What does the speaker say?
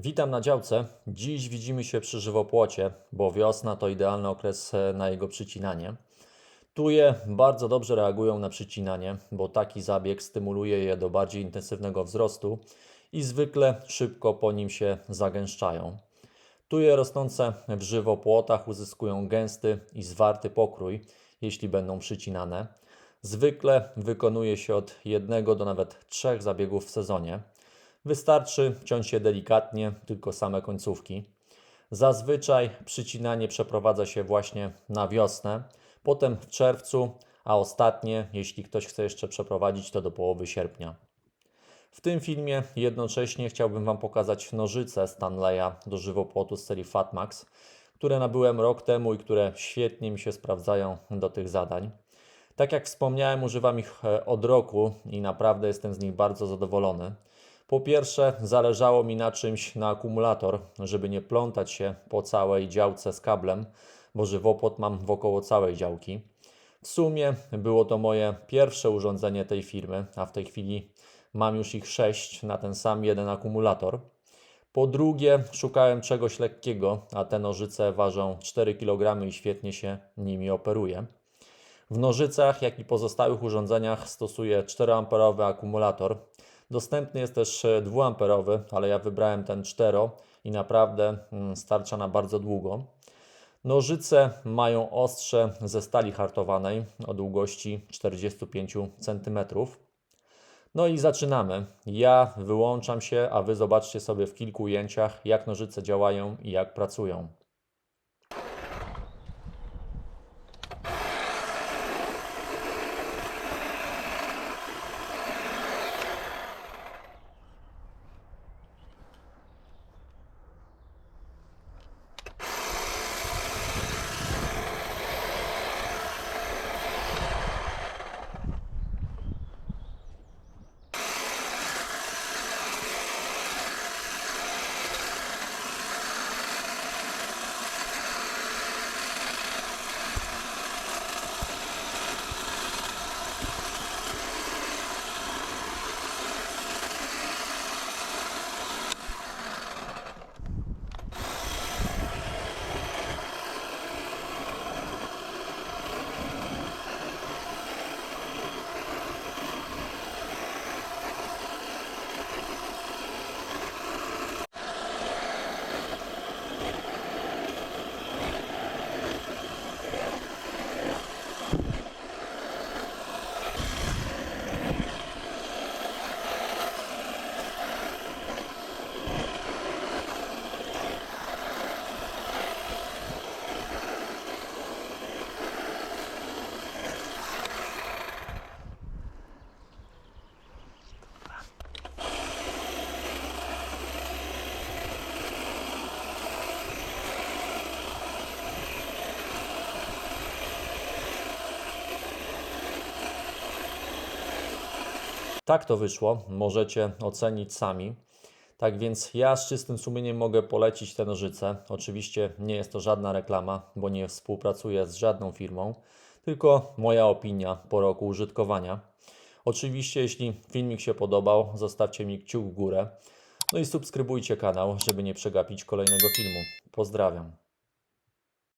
Witam na działce. Dziś widzimy się przy żywopłocie, bo wiosna to idealny okres e, na jego przycinanie. Tuje bardzo dobrze reagują na przycinanie, bo taki zabieg stymuluje je do bardziej intensywnego wzrostu i zwykle szybko po nim się zagęszczają. Tuje rosnące w żywopłotach uzyskują gęsty i zwarty pokrój, jeśli będą przycinane. Zwykle wykonuje się od jednego do nawet trzech zabiegów w sezonie. Wystarczy ciąć je delikatnie, tylko same końcówki. Zazwyczaj przycinanie przeprowadza się właśnie na wiosnę, potem w czerwcu, a ostatnie, jeśli ktoś chce jeszcze przeprowadzić, to do połowy sierpnia. W tym filmie jednocześnie chciałbym Wam pokazać nożyce Stanleya do żywopłotu z serii Fatmax, które nabyłem rok temu i które świetnie mi się sprawdzają do tych zadań. Tak jak wspomniałem, używam ich e, od roku i naprawdę jestem z nich bardzo zadowolony. Po pierwsze, zależało mi na czymś na akumulator, żeby nie plątać się po całej działce z kablem, bo żywopłot mam wokoło całej działki. W sumie było to moje pierwsze urządzenie tej firmy, a w tej chwili mam już ich sześć na ten sam jeden akumulator. Po drugie, szukałem czegoś lekkiego, a te nożyce ważą 4 kg i świetnie się nimi operuje. W nożycach, jak i pozostałych urządzeniach stosuję 4A akumulator. Dostępny jest też 2A, ale ja wybrałem ten 4 i naprawdę mm, starcza na bardzo długo. Nożyce mają ostrze ze stali hartowanej o długości 45 cm. No i zaczynamy. Ja wyłączam się, a Wy zobaczcie sobie w kilku ujęciach, jak nożyce działają i jak pracują. Tak to wyszło, możecie ocenić sami. Tak więc ja z czystym sumieniem mogę polecić te nożyce. Oczywiście nie jest to żadna reklama, bo nie współpracuję z żadną firmą, tylko moja opinia po roku użytkowania. Oczywiście, jeśli filmik się podobał, zostawcie mi kciuk w górę. No i subskrybujcie kanał, żeby nie przegapić kolejnego filmu. Pozdrawiam.